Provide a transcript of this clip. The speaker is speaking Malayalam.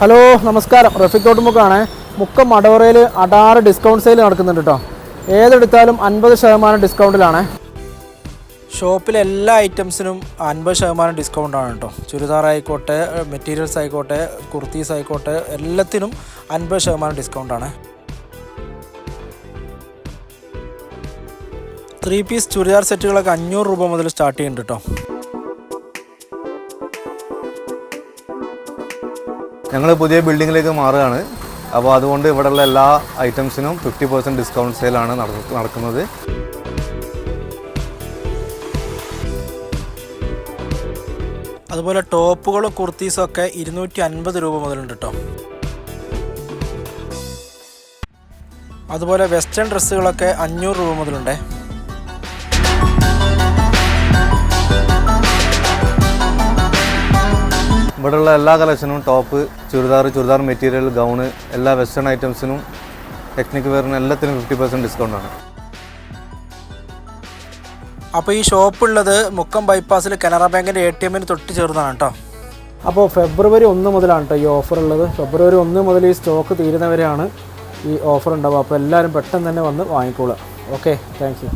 ഹലോ നമസ്കാരം. റഫിക് തോട്ടുമുക്കാണ്. മുക്കം മടവറയിൽ അടാറ് ഡിസ്കൗണ്ട് സെയിൽ നടക്കുന്നുണ്ട് കേട്ടോ ഏതെടുത്താലും അൻപത് ശതമാനം ഡിസ്കൗണ്ടിലാണ് ഷോപ്പിലെ എല്ലാ ഐറ്റംസിനും അൻപത് ശതമാനം ഡിസ്കൗണ്ടാണ് കേട്ടോ ചുരിദാർ ആയിക്കോട്ടെ മെറ്റീരിയൽസ് ആയിക്കോട്ടെ കുർത്തീസ് ആയിക്കോട്ടെ എല്ലാത്തിനും അൻപത് ശതമാനം ഡിസ്കൗണ്ടാണ് ത്രീ പീസ് ചുരിദാർ സെറ്റുകളൊക്കെ അഞ്ഞൂറ് രൂപ മുതൽ സ്റ്റാർട്ട് ചെയ്യുന്നുണ്ട് കേട്ടോ ഞങ്ങൾ പുതിയ ബിൽഡിങ്ങിലേക്ക് മാറുകയാണ്. അപ്പോൾ അതുകൊണ്ട് ഇവിടെയുള്ള എല്ലാ ഐറ്റംസിനും ഫിഫ്റ്റി പെർസെന്റ് ഡിസ്കൗണ്ട് സെയിലാണ് നട- നടക്കുന്നത്. അതുപോലെ ടോപ്പുകളും കുർത്തീസും ഒക്കെ ഇരുന്നൂറ്റി അൻപത് രൂപ മുതലുണ്ട് കേട്ടോ അതുപോലെ വെസ്റ്റേൺ ഡ്രസ്സുകളൊക്കെ അഞ്ഞൂറ് രൂപ മുതലുണ്ടേ. ഇവിടെയുള്ള എല്ലാ കളക്ഷനും top churidar churidar material gown എല്ലാ വെസ്റ്റേൺ ഐറ്റംസിനും ടെക്നിക്ക് വെയറിനും എല്ലാത്തിനും ഫിഫ്റ്റി പെർസെന്റ് ഡിസ്കൗണ്ടാണ് അപ്പോൾ ഈ ഷോപ്പ് ഉള്ളത് മുക്കം ബൈപ്പാസിൽ കനറ ബാങ്കിന്റെ എ ടി എമ്മിന് തൊട്ട് ചേർന്നതാണ് കേട്ടോ അപ്പോൾ ഫെബ്രുവരി ഒന്ന് മുതലാണ് കേട്ടോ ഈ ഓഫർ ഉള്ളത്. ഫെബ്രുവരി ഒന്ന് മുതൽ ഈ സ്റ്റോക്ക് തീരുന്നവരെയാണ് ഈ ഓഫർ ഉണ്ടാവുക. അപ്പോൾ എല്ലാവരും പെട്ടെന്ന് തന്നെ വന്ന് വാങ്ങിക്കോളുക. Okay thank you